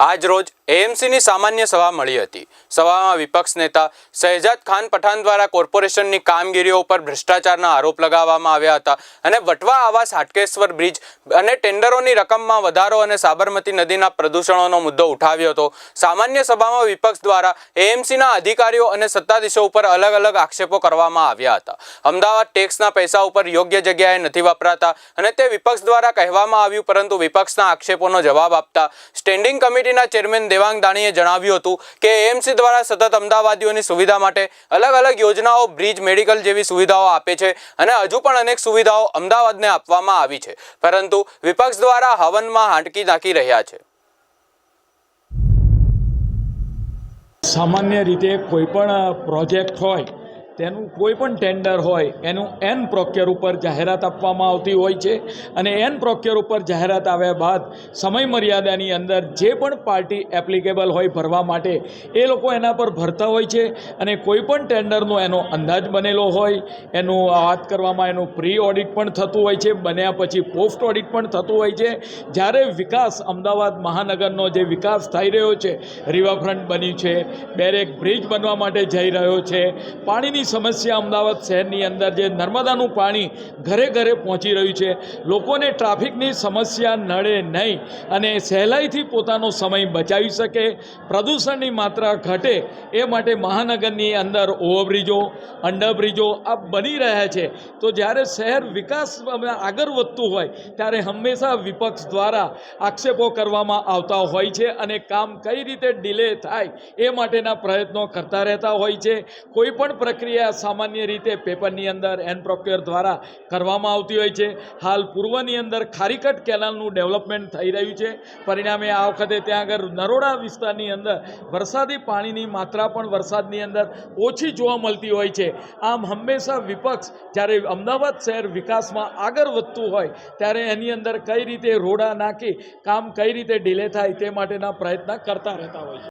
આજ રોજ એએમસીની સામાન્ય સભા મળી હતી. સભામાં વિપક્ષ નેતા શહેજાદ ખાન પઠાણ દ્વારા કોર્પોરેશનની કામગીરીઓ ઉપર ભ્રષ્ટાચારના આરોપ લગાવવામાં આવ્યા હતા અને વટવા આવાસ, હાટકેશ્વર બ્રિજ અને ટેન્ડરોની રકમમાં વધારો અને સાબરમતી નદીના પ્રદૂષણોનો મુદ્દો ઉઠાવ્યો હતો. સામાન્ય સભામાં વિપક્ષ દ્વારા એએમસીના અધિકારીઓ અને સત્તાધીશો ઉપર અલગ અલગ આક્ષેપો કરવામાં આવ્યા હતા. અમદાવાદ ટેક્સના પૈસા ઉપર યોગ્ય જગ્યાએ નથી વપરાતા અને તે વિપક્ષ દ્વારા કહેવામાં આવ્યું, પરંતુ વિપક્ષના આક્ષેપોનો જવાબ આપતા સ્ટેન્ડિંગ કમિટીના ચેરમેન દેવાંગ દાણીએ જણાવ્યું હતું કે એએમસી દ્વારા સતત અમદાવાદીઓની સુવિધા માટે અલગ અલગ યોજનાઓ, બ્રિજ, મેડિકલ જેવી સુવિધાઓ આપે છે અને હજુ પણ અનેક સુવિધાઓ અમદાવાદને આપવામાં આવી છે. પરંતુ વિપક્ષ દ્વારા હવનમાં હાંટકી નાખી રહ્યા છે. સામાન્ય રીતે કોઈ પણ પ્રોજેક્ટ હોય તેનું કોઈ પણ ટેન્ડર હોય, એનું એન પ્રોક્યોર ઉપર જાહેરાત આપવામાં આવતી હોય છે. અને એન પ્રોક્યોર ઉપર જાહેરાત આવ્યા બાદ સમય મર્યાદાની અંદર જે પણ પાર્ટી એપ્લિકેબલ હોય ભરવા માટે, એ લોકો એના પર ભરતા હોય છે. અને કોઈ પણ ટેન્ડરનો એનો અંદાજ બનેલો હોય, એનું વાત કરવામાં એનું પ્રી ઓડિટ પણ થતું હોય છે, બન્યા પછી પોસ્ટ ઓડિટ પણ થતું હોય છે. જ્યારે વિકાસ અમદાવાદ મહાનગરનો જે વિકાસ થઈ રહ્યો છે રિવરફ્રન્ટ બન્યું છે બેરેક બ્રિજ બનવા માટે જઈ રહ્યો છે, પાણીની સમસ્યા અમદાવાદ શહેરની અંદર જે નર્મદાનું પાણી ઘરે ઘરે પહોંચી રહ્યું છે, લોકોને ટ્રાફિકની સમસ્યા નડે નહીં અને સહેલાઈથી પોતાનો સમય બચાવી શકે, પ્રદૂષણની માત્રા ઘટે એ માટે મહાનગરની અંદર ઓવરબ્રિજો, અંડરબ્રિજો આ બની રહ્યા છે. તો જ્યારે શહેર વિકાસ આગળ વધતું હોય, ત્યારે હંમેશા વિપક્ષ દ્વારા આક્ષેપો કરવામાં આવતા હોય છે અને કામ કઈ રીતે ડિલે થાય એ માટેના પ્રયત્નો કરતા રહેતા હોય છે. કોઈ પણ પ્રક્રિયા સામાન્ય રીતે પેપરની અંદર એન પ્રોક્યોર દ્વારા કરવામાં આવતી હોય છે. હાલ પૂર્વની અંદર ખારીકટ કેનાલનું ડેવલપમેન્ટ થઈ રહ્યું છે. પરિણામે આ વખતે ત્યાં આગળ નરોડા વિસ્તારની અંદર વરસાદી પાણીની માત્રા પણ વરસાદની અંદર ઓછી જોવા મળતી હોય છે. આમ હંમેશા વિપક્ષ જ્યારે અમદાવાદ શહેર વિકાસમાં આગળ વધતું હોય ત્યારે એની અંદર કઈ રીતે રોડા નાખી, કામ કઈ રીતે ડીલે થાય તે માટેના પ્રયત્ન કરતા રહેતા હોય છે.